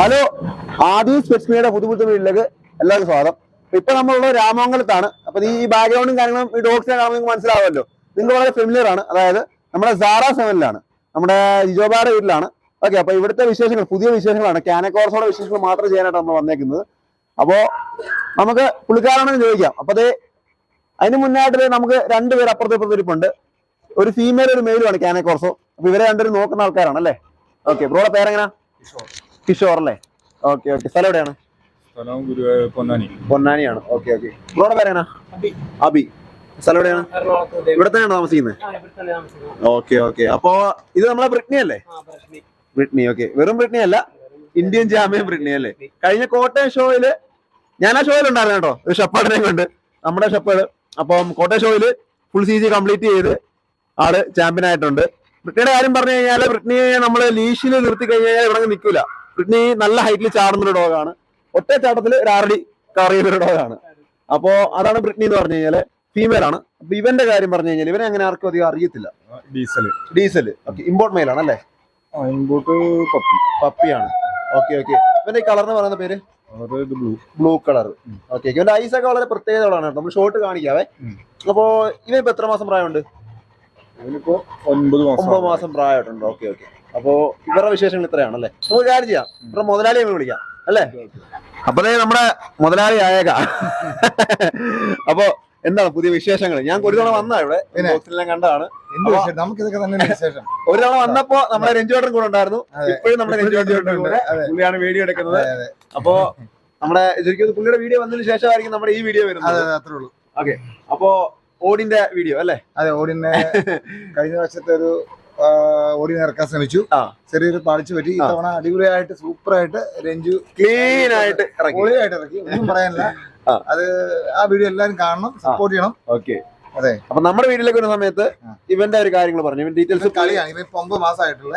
Hello ആദ്യം സ്പെറ്റ്സ്മിയുടെ പുതുപുത്ത വീട്ടിലേക്ക് എല്ലാവർക്കും സ്വാഗതം. ഇപ്പൊ നമ്മളുള്ള രാമമംഗലത്താണ്. അപ്പൊ ഈ ബാക്ക്ഗ്രൗണ്ടും കാര്യങ്ങളും ഈ ഡോഗ്സിനെ കാണുമ്പോൾ നിങ്ങൾക്ക് മനസ്സിലാവുമല്ലോ നിങ്ങൾ വളരെ ഫെമിലിയർ ആണ്. അതായത് നമ്മുടെ സാറ സെവനിലാണ് നമ്മുടെ ജിജോബായുടെ വീട്ടിലാണ്. ഓക്കെ അപ്പൊ ഇവിടുത്തെ വിശേഷങ്ങൾ പുതിയ വിശേഷങ്ങളാണ്. കാനക്കോർസോടെ വിശേഷങ്ങൾ മാത്രം ചെയ്യാനായിട്ടാണ് നമ്മൾ വന്നേക്കുന്നത്. അപ്പോ നമുക്ക് പുള്ളിക്കാരാണെന്ന് ചോദിക്കാം. അപ്പൊ അതേ അതിന് മുന്നായിട്ട് നമുക്ക് രണ്ടുപേർ അപ്പുറത്തെ ഇപ്പുറത്തിരിപ്പുണ്ട് ഒരു ഫീമെയിൽ ഒരു മെയിലുമാണ് കാനക്കോർസോ അപ്പൊ ഇവരെ രണ്ടുപേരും നോക്കുന്ന ആൾക്കാരാണ് അല്ലേ? ഓക്കെ ബ്രോയുടെ പേരെങ്ങനാ? കിഷോർ അല്ലേ ഓക്കെ ഓക്കെ. സ്ഥലം എവിടെയാണ്? സ്ഥലം പൊന്നാനി. പൊന്നാനിയാണ്. Okay okay. ബ്രോയുടെ പേരാണ് അബി. സ്ഥലം എവിടെയാണ്? ഇവിടെ തന്നെയാണ് താമസിക്കുന്നത്? Okay okay. അപ്പോ ഇത് നമ്മളെ ബ്രിട്നി അല്ലേ? ബ്രിട്നി. ഓക്കെ. വെറും ബ്രിട്നി അല്ല ഇന്ത്യൻ ജാമ്യം ബ്രിട്നി അല്ലേ? കഴിഞ്ഞ കോട്ടയം ഷോയിൽ ഞാൻ ആ ഷോയിൽ ഉണ്ടായിരുന്നു കേട്ടോ. ഒരു ഷപ്പാടിനെ കൊണ്ട്. നമ്മുടെ ഷപ്പാട്. അപ്പം കോട്ടയം ഷോയിൽ ഫുൾ സി ജി കംപ്ലീറ്റ് ചെയ്ത് ആൾ ചാമ്പ്യൻ ആയിട്ടുണ്ട്. ബ്രിട്ടനിയുടെ കാര്യം പറഞ്ഞു കഴിഞ്ഞാൽ ബ്രിട്ടനിയെ നമ്മൾ ലീഷിൽ നിർത്തി കഴിഞ്ഞാൽ ഇവിടെ നിൽക്കില്ല ഈ നല്ല ഹൈറ്റിൽ ചാടുന്ന ഒരു ഡോഗാണ് ഒറ്റ ചാട്ടത്തിൽ ഒരു ആറടി കവർ ഒരു ഡോഗാണ് അപ്പോ അതാണ് ബ്രിട്ടനി എന്ന് പറഞ്ഞു കഴിഞ്ഞാൽ ഫീമെയിൽ ആണ്. അപ്പൊ ഇവന്റെ കാര്യം പറഞ്ഞു കഴിഞ്ഞാൽ ഇവനെ അങ്ങനെ ആർക്കും അധികം അറിയത്തില്ല. Diesel diesel okay import male ആണ് അല്ലേ ഇമ്പോർട്ട് പപ്പി പപ്പിയാണ് ഓക്കെ ഓക്കെ ഇവന്റെ ഈ കളർ എന്ന് പറയുന്ന പേര്? ബ്ലൂ ബ്ലൂ കളർ ഓക്കെ ഇവന്റെ ഐസ് ഒക്കെ വളരെ പ്രത്യേകതകളാണ് നമ്മൾ ഷോർട്ട് കാണിക്കാവേ. അപ്പോ ഇപ്പൊ എത്ര മാസം പ്രായമുണ്ട്? ഒമ്പത് മാസം പ്രായമായിട്ടുണ്ട്. ഓക്കെ ഓക്കെ അപ്പോ ഇവരുടെ വിശേഷങ്ങൾ ഇത്രയാണല്ലേ? നമുക്ക് കാര്യം ചെയ്യാം. ഇവരുടെ മുതലാളിയെ വിളിക്കാം. അല്ലേ? അപ്പൊ ദേ നമ്മുടെ മുതലാളി ആയക അപ്പോ എന്താണ് പുതിയ വിശേഷങ്ങൾ? ഞാൻ ഒരു തവണ വന്നാ ഇവിടെ. ഹോസ്റ്റലിനെ കണ്ടാണ്. വിശേഷം? തന്നെ ഒരു തവണ വന്നപ്പോ നമ്മുടെ രഞ്ജുവേട്ടൻ കൂടെ ഉണ്ടായിരുന്നു. ഇപ്പോഴും നമ്മുടെ രഞ്ജുവേട്ടൻ കൂടെ പുള്ളിയാണ് വീഡിയോ എടുക്കുന്നത്. അപ്പോ നമ്മുടെ ശരിക്കും പുള്ളിയുടെ വീഡിയോ വന്നതിന് ശേഷമായിരിക്കും നമ്മുടെ ഈ വീഡിയോ വരുന്നത്. അതെ അത്രേ ഉള്ളൂ. അപ്പോ ഓടിന്റെ വീഡിയോ അല്ലേ? അതെ ഓടിന്റെ കഴിഞ്ഞ വർഷത്തെ ഒരു ആ, നിറക്കാൻ ശ്രമിച്ചു. ചെറിയൊരു പാളിച്ചു പറ്റി. ഇത്തവണ അടിപൊളിയായിട്ട് സൂപ്പറായിട്ട് രഞ്ജു ക്ലീൻ ആയിട്ട് പൊളിയായിട്ട് ഇറക്കി ഒന്നും പറയാനില്ല. അത് ആ വീഡിയോ എല്ലാവരും കാണണം സപ്പോർട്ട് ചെയ്യണം. ഓക്കെ. അതെ. അപ്പൊ നമ്മുടെ വീട്ടിലേക്ക് വരുന്ന സമയത്ത്. ഇവന്റെ ഒരു കാര്യങ്ങൾ പറഞ്ഞു. ഇവൻ ഡീറ്റെയിൽസ് കളിയാണ്. ഇവ ഇപ്പൊ ഒമ്പത് മാസമായിട്ടുള്ള.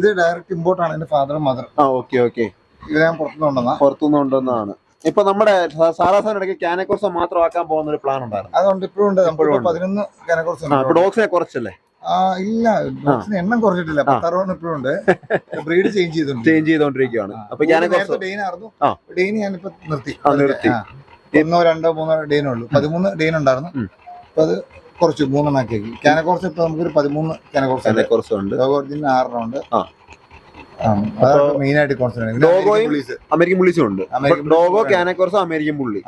ഇത് ഡയറക്റ്റ് ഇമ്പോർട്ട് ആണ് എന്റെ ഫാദറും മദറും ആ ഓക്കെ ഓക്കെ. ഇത് ഞാൻ പുറത്തുനിന്ന് കൊണ്ടുവന്ന. പുറത്തുനിന്ന് കൊണ്ടുവന്നതാണ്. ഇപ്പൊ നമ്മുടെ സാറാസാൻ ഇടയ്ക്ക് കാനക്കോർസ മാത്രം ആക്കാൻ പോകുന്ന ഒരു പ്ലാൻ ഉണ്ടായിരുന്നു. അതുകൊണ്ട് ഇപ്പോഴും ഉണ്ട്. പതിനൊന്ന് കനക്കുറച്ച് ആ ഡോഗ്സിനെ കുറച്ചല്ലേ? ഇല്ല ഡോഗ്സിന് എണ്ണം കുറച്ചിട്ടില്ല. പത്താറോണം ഇപ്പോഴും ഉണ്ട്. ബ്രീഡ് ചേഞ്ച് ചെയ്തിട്ടുണ്ട് ചേഞ്ച് ചെയ്തോണ്ടിരിക്കുകയാണ് അപ്പൊ ഞാൻ ഡെയിൻ ആയിരുന്നു. ഡെയിൻ ഞാനിപ്പോ നിർത്തി. നിർത്തി. ഒന്നോ രണ്ടോ മൂന്നോ ഡെയിൻ ഉള്ളൂ. പതിമൂന്ന് ഡെയിൻ ഉണ്ടായിരുന്നു. അപ്പൊ അത് കുറച്ച് മൂന്നെണ്ണാക്കി കാനക്കോർസ് ഇപ്പൊ നമുക്കൊരു പതിമൂന്ന് കാനക്കോർസ് ഉണ്ട്. ലോഗോർജിന് ആറെണ്ണം ഉണ്ട്. കോൺസെൻട്രേറ്റ് അമേരിക്കൻ പുള്ളിസും ഉണ്ട്. അമേരിക്കൻ ഡോഗോ പുള്ളിസും അമേരിക്കൻ പുള്ളി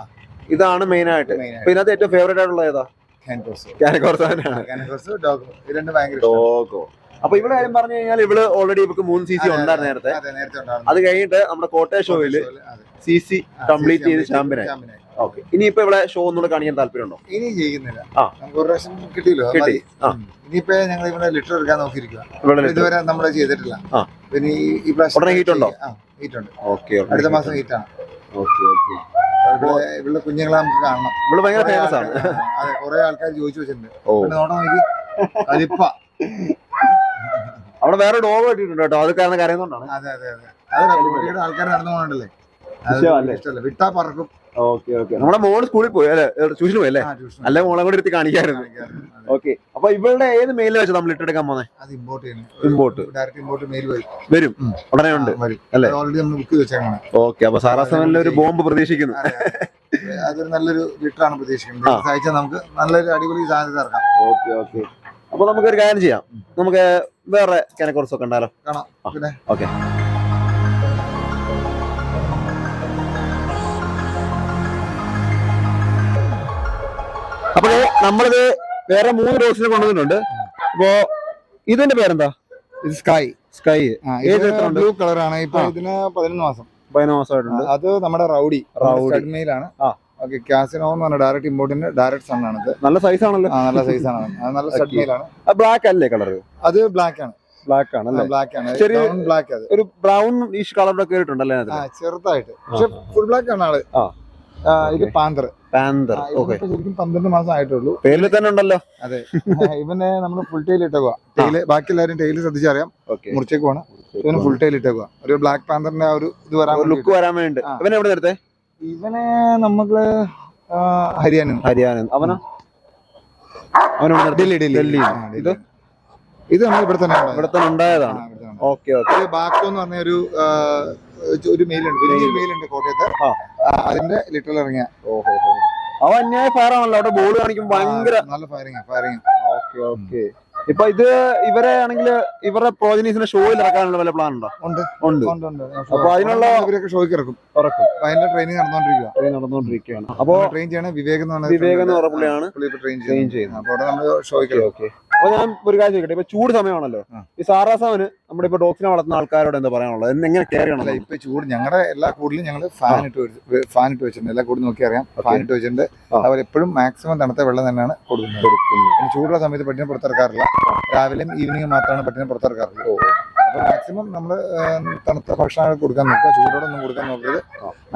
ഇതാണ് മെയിൻ ആയിട്ട്. ഇതിനകത്ത് ഏറ്റവും ഫേവറേറ്റ് ആയിട്ടുള്ള ഏതാ? ഡോഗോ അപ്പൊ ഇവിടെ കാര്യം പറഞ്ഞു കഴിഞ്ഞാൽ ഇവൾ ഓൾറെഡി ഇവക്ക് മൂന്ന് സി സി ഉണ്ടായിരുന്നു നേരത്തെ. അതെ കഴിഞ്ഞിട്ട് നമ്മുടെ കോട്ടയ ഷോയിൽ അതെ. സി സി കംപ്ലീറ്റ് ചെയ്ത് ചാമ്പ്യൻ ഓക്കെ ഇനി ഇപ്പൊ ഇവിടെ ഷോ ഒന്നുകൂടെ കാണിക്കാൻ താല്പര്യമുണ്ടോ? ഇനി ചെയ്യുന്നില്ല നമുക്ക് ഒരു പ്രാവശ്യം കിട്ടിയല്ലോ കിട്ടി. ഇനിയിപ്പോ ഞങ്ങൾ ഇവിടെ ലിറ്റർ എടുക്കാൻ നോക്കിയിരിക്കുക ഇതുവരെ നമ്മൾ ചെയ്തിട്ടില്ല. പിന്നെ ഈ ഈ പ്രാവശ്യം ഹീറ്റ് ഉണ്ടോ? ഹീറ്റ് ഉണ്ട്. ഓക്കെ അടുത്ത മാസം ഹീറ്റ് ആണ്. ഓക്കെ ഓക്കെ ഇവിടെ ഇവിടെ കുഞ്ഞുങ്ങളെ നമുക്ക് കാണണം. ഇവിടെ ഭയങ്കര ഫേമസ് ആണ്. അതെ കുറെ ആൾക്കാർ ചോദിച്ചു വെച്ചിട്ടുണ്ട്. നോട്ടം നോക്കി. കലിപ്പ അവിടെ വേറെ ഡോഗ് കിട്ടിയിട്ടുണ്ട് കേട്ടോ. അത് കാരണം കരയുന്നോണ്ടാണ് അതെ അതെ അതെ. അത് ആൾക്കാർ നടന്നു പോകണ്ടല്ലേ ഇഷ്ടമല്ലേ? ഇഷ്ടമല്ല. വിട്ടാ പറക്കും. Okay okay. നമ്മുടെ മോൾ സ്കൂളിൽ പോയി അല്ലെ? ട്യൂഷന് പോയി അല്ലേ. അല്ലെ മോളെ കൂടെ എടുത്ത് കാണിക്കായിരുന്നു. ഓക്കെ. അപ്പൊ ഇവളുടെ ഏത് മെയിൽ വെച്ചാൽ നമ്മൾ ഇട്ടെടുക്കാൻ പോന്നെ? അത് ഇമ്പോർട്ട് ചെയ്യണം. Import. ഡയറക്റ്റ് ഇമ്പോർട്ട് മെയിൽ വരും. വരും. ഉടനെ ഉണ്ട്. അല്ലേ? ഓൾറെഡി നമ്മൾ ബുക്ക് വെച്ചേക്കണം ഓക്കെ അപ്പൊ സാറാസമനിൽ ഒരു ബോംബ് പ്രതീക്ഷിക്കുന്നു. അതൊരു നല്ലൊരു ലിറ്ററാണ് ആണ് പ്രതീക്ഷിക്കുന്നത്. അയച്ചാൽ നമുക്ക് നല്ലൊരു അടിപൊളി സാധ്യത ഇറക്കാം. Okay okay. അപ്പൊ നമുക്കൊരു കാര്യം ചെയ്യാം. നമുക്ക് വേറെ ഒക്കെ ഉണ്ടല്ലോ. കാണാം. പിന്നെ? ഓക്കെ. അപ്പൊ നമ്മളിത് വേറെ മൂന്ന് ഡോസിന് കൊണ്ടുവന്നിട്ടുണ്ട്. അപ്പോ ഇതിന്റെ പേരെന്താ? സ്കൈ സ്കൈ ബ്ലൂ കളറാണ് ആണ്. ഇപ്പൊ. ഇതിന് പതിനൊന്ന് മാസം. പതിനൊന്ന് മാസമായിട്ടുണ്ട്. അത് നമ്മുടെ റൗഡി. റൗഡി. ആണ്. ആ. ഓക്കെ കാസിനോ എന്ന് പറഞ്ഞ ഡയറക്റ്റ് ഇമ്പോർട്ടിന്റെ ഡയറക്റ്റ് സൺ ആണ് നല്ല സൈസ് ആണല്ലോ. നല്ല സൈസ് ആണ്. നല്ല Okay. ബ്ലാക്ക് അല്ലേ കളർ അത് ബ്ലാക്ക് ആണ്. ബ്ലാക്ക് ആണ് അല്ലേ? ബ്ലാക്ക് ആണ്. ചെറിയ- ബ്ലാക്ക് അത്. ഒരു ബ്രൗൺ ഈഷ് കളറിന്റെ കേട്ടിട്ടുണ്ടല്ലേ ചെറുതായിട്ട്. പക്ഷെ ഫുൾ ബ്ലാക്ക് ആണ് ആൾ. ഇത്. പാന്തർ. പാന്തർ. ഓക്കെ ശരിക്കും പന്ത്രണ്ട് മാസം ആയിട്ടുള്ളൂ. പേരിൽ തന്നെ ഉണ്ടല്ലോ. അതെ. ഇവനെ നമ്മൾ ഫുൾ ടൈൽ ഇട്ടേക്കുക ടൈൽ ബാക്കി എല്ലാവരും ടൈൽ ശ്രദ്ധിച്ചറിയാം. മുറിച്ചേക്ക് മുറിച്ചേക്കുവാണ്. ഇവന് ഫുൾ ടൈൽ ഇട്ടേക്കുക ഒരു ബ്ലാക്ക് പാന്തറിന്റെ ആ ഒരു ഇത് വരാൻ ലുക്ക് വരാൻ വേണ്ടി ഇവനെ എവിടെ നേരത്തെ ഇവനെ നമ്മൾ ഹരിയാന. ഹരിയാന. അവനോ? ഡൽഹി ഡൽഹി. ഇത്? ഇത് നമ്മൾ ഇവിടെ തന്നെ ഇവിടെ തന്നെ ഉണ്ടായതാണ്. ഓക്കെ ഓക്കെ ബാക്കോ എന്ന് പറഞ്ഞ ഒരു ഒരു മെയിലുണ്ട് വലിയൊരു മെയിലുണ്ട് കോട്ടയത്ത്. അതിന്റെ ലിറ്ററിൽ ഇറങ്ങിയ. ഓഹോ അവ അന്യായ ഫയർ ആണല്ലോ. അവിടെ ബോൾ കാണിക്കുമ്പോൾ ഭയങ്കര നല്ല ഫയറിങ് ഫയറിങ് ഓക്കെ ഓക്കെ. ഇപ്പൊ ഇത് ഇവരെ ആണെങ്കിൽ ഇവരുടെ പ്രോജനീസിന്റെ ഷോയിൽ ഇറക്കാനുള്ള വല്ല പ്ലാൻ ഉണ്ടോ? ഉണ്ട്. ഉണ്ട്. അപ്പൊ അതിനുള്ള- ഇവരൊക്കെ ഷോയ്ക്ക് ഇറക്കും. ഇറക്കും. അതിന്റെ ട്രെയിനിങ് നടന്നുകൊണ്ടിരിക്കുക ട്രെയിൻ നടന്നുകൊണ്ടിരിക്കുകയാണ് അപ്പൊ ട്രെയിൻ ചെയ്യണ വിവേക് എന്ന് പറഞ്ഞ വിവേക് എന്ന് പറഞ്ഞ പുള്ളിയാണ്. പുള്ളി ഇപ്പൊ ട്രെയിൻ ട്രെയിൻ ചെയ്യുന്നത്. അപ്പൊ അവിടെ നമ്മൾ ഷോയ്ക്ക് ഓക്കെ അപ്പൊ ഞാൻ ഒരു കാര്യം ചോദിക്കട്ടെ. ഇപ്പൊ ചൂട് സമയമാണല്ലോ. ഈ സാറാസാവിന് നമ്മുടെ ഇപ്പൊ ഡോഗ്സിനെ വളർത്തുന്ന ആൾക്കാരോട് എന്താ പറയാനുള്ളത്? എങ്ങനെ കെയർ ചെയ്യണം ഇപ്പൊ ചൂട് ഞങ്ങളുടെ എല്ലാ കൂടുതലും ഞങ്ങൾ ഫാൻ ഇട്ട് ഫാൻ ഇട്ട് വെച്ചിട്ടുണ്ട്. എല്ലാ കൂടും നോക്കി അറിയാം. ഫാൻ ഇട്ട് വെച്ചിട്ടുണ്ട്. അവർ എപ്പോഴും മാക്സിമം തണുത്ത വെള്ളം തന്നെയാണ് കൊടുക്കുന്നത്. പിന്നെ ചൂടുള്ള സമയത്ത് പട്ടിനെ പുറത്തിറക്കാറില്ല. രാവിലെയും ഈവനിങ് മാത്രമാണ് പട്ടിനെ പുറത്തിറക്കാറുള്ളത്. അപ്പൊ മാക്സിമം നമ്മൾ തണുത്ത ഭക്ഷണങ്ങൾ കൊടുക്കാൻ നോക്കുക. ചൂടോടൊന്നും കൊടുക്കാൻ നോക്കരുത്.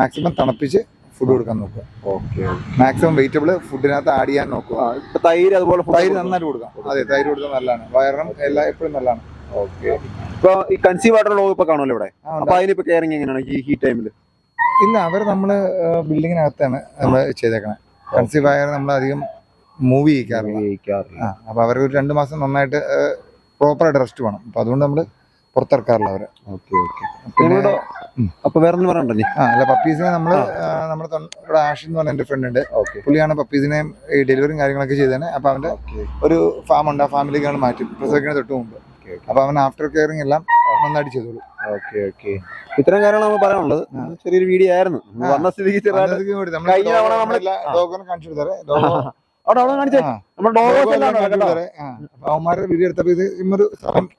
മാക്സിമം തണുപ്പിച്ച് ഫുഡ് കൊടുക്കാൻ നോക്കുക. ഓക്കെ മാക്സിമം വെജിറ്റബിൾ ഫുഡിനകത്ത് ആഡ് ചെയ്യാൻ നോക്കുക. തൈര് അതുപോലെ തൈര് നന്നായിട്ട് കൊടുക്കാം. അതെ തൈര് കൊടുത്താൽ നല്ലതാണ്. വയറിനും എല്ലാം എപ്പോഴും നല്ലതാണ്. ഇപ്പൊ ഈ കൺസീവ് ആയിട്ടുള്ള ഇപ്പൊ കാണുമല്ലോ ഇവിടെ. അപ്പൊ അതിനിപ്പോ കെയറിങ് എങ്ങനെയാണ് ഈ ഹീ ടൈമിൽ ഇല്ല അവർ നമ്മൾ ബിൽഡിങ്ങിനകത്താണ് നമ്മൾ ചെയ്തേക്കണേ. കൺസീവ് ആയാൽ നമ്മൾ അധികം മൂവ് ചെയ്യിക്കാറില്ല. അപ്പൊ അവർക്ക് ഒരു രണ്ട് മാസം നന്നായിട്ട് പ്രോപ്പറായിട്ട് റെസ്റ്റ് വേണം. അപ്പൊ അതുകൊണ്ട് നമ്മൾ പുറത്തിറക്കാറില്ല അവരെ. Okay okay. പിന്നെ നിങ്ങളുടെ അപ്പൊ വേറെ ഒന്നും പറയണ്ടോ ആ അല്ല പപ്പീസിനെ നമ്മൾ നമ്മുടെ ആഷ് ഇവിടെ ആഷിൻ എന്ന് പറഞ്ഞ എന്റെ ഫ്രണ്ട് ഉണ്ട്. പുള്ളിയാണ് പപ്പീസിനെയും ഈ ഡെലിവറിയും കാര്യങ്ങളൊക്കെ ചെയ്തേനെ. അപ്പൊ അവന്റെ ഒരു ഫാം ഉണ്ട്. ആ ഫാമിലേക്കാണ് മാറ്റി. പ്രസവിക്കുന്ന തൊട്ട് മുമ്പ്. അപ്പൊ അവൻ ആഫ്റ്റർ കെയറിംഗ് എല്ലാം നന്നായിട്ട് ചെയ്തോളൂ. ഓക്കെ ഓക്കെ ഇത്തരം കാര്യങ്ങളാണ് നമ്മൾ പറയാനുള്ളത്. ചെറിയൊരു വീഡിയോ ആയിരുന്നു. വന്ന സ്ഥിതിക്ക്. അവന്മാരുടെ വീഡിയോ എടുത്തപ്പോ ഇത് ഇമ്മൊരു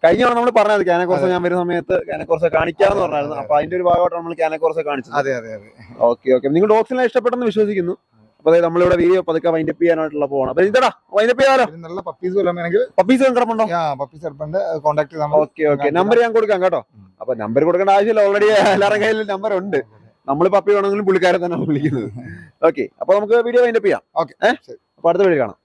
കഴിഞ്ഞ നമ്മൾ പറഞ്ഞത് ക്യാനക്കോർസ് ഞാൻ വരുന്ന സമയത്ത് ക്യാനക്കോർസ് കാണിക്കാന്ന് പറഞ്ഞായിരുന്നു. അപ്പൊ അതിന്റെ ഒരു ഭാഗമായിട്ട് നമ്മൾ ക്യാനക്കോർസ് കാണിച്ചത്. അതെ അതെ അതെ. ഓക്കെ ഓക്കെ നിങ്ങൾ ഡോഗ്സിനെ ഇഷ്ടപ്പെട്ടെന്ന് വിശ്വസിക്കുന്നു. അപ്പൊ അതായത് നമ്മളിവിടെ വീഡിയോ പതുക്കെ വൈൻഡപ്പ് ചെയ്യാനായിട്ടുള്ള പോകണം അപ്പൊ ഇതടാ വൈൻഡപ്പ് ചെയ്യാലോ? നല്ല പപ്പീസ് പപ്പീസ് കിടപ്പുണ്ടോ? പപ്പീസ് എടുപ്പുണ്ട് കോൺടാക്ട് നമ്മൾ ഓക്കെ ഓക്കെ നമ്പർ ഞാൻ കൊടുക്കാം കേട്ടോ. അപ്പൊ നമ്പർ കൊടുക്കേണ്ട ആവശ്യമില്ല. ഓൾറെഡി എല്ലാവരുടെ കയ്യിൽ നമ്പർ ഉണ്ട്. നമ്മൾ പപ്പി വേണമെങ്കിലും പുള്ളിക്കാരെ തന്നെ വിളിക്കുന്നത്. ഓക്കെ അപ്പൊ നമുക്ക് വീഡിയോ വൈൻഡപ്പ് ചെയ്യാം. ഓക്കെ അപ്പൊ അടുത്ത വീഡിയോ കാണാം.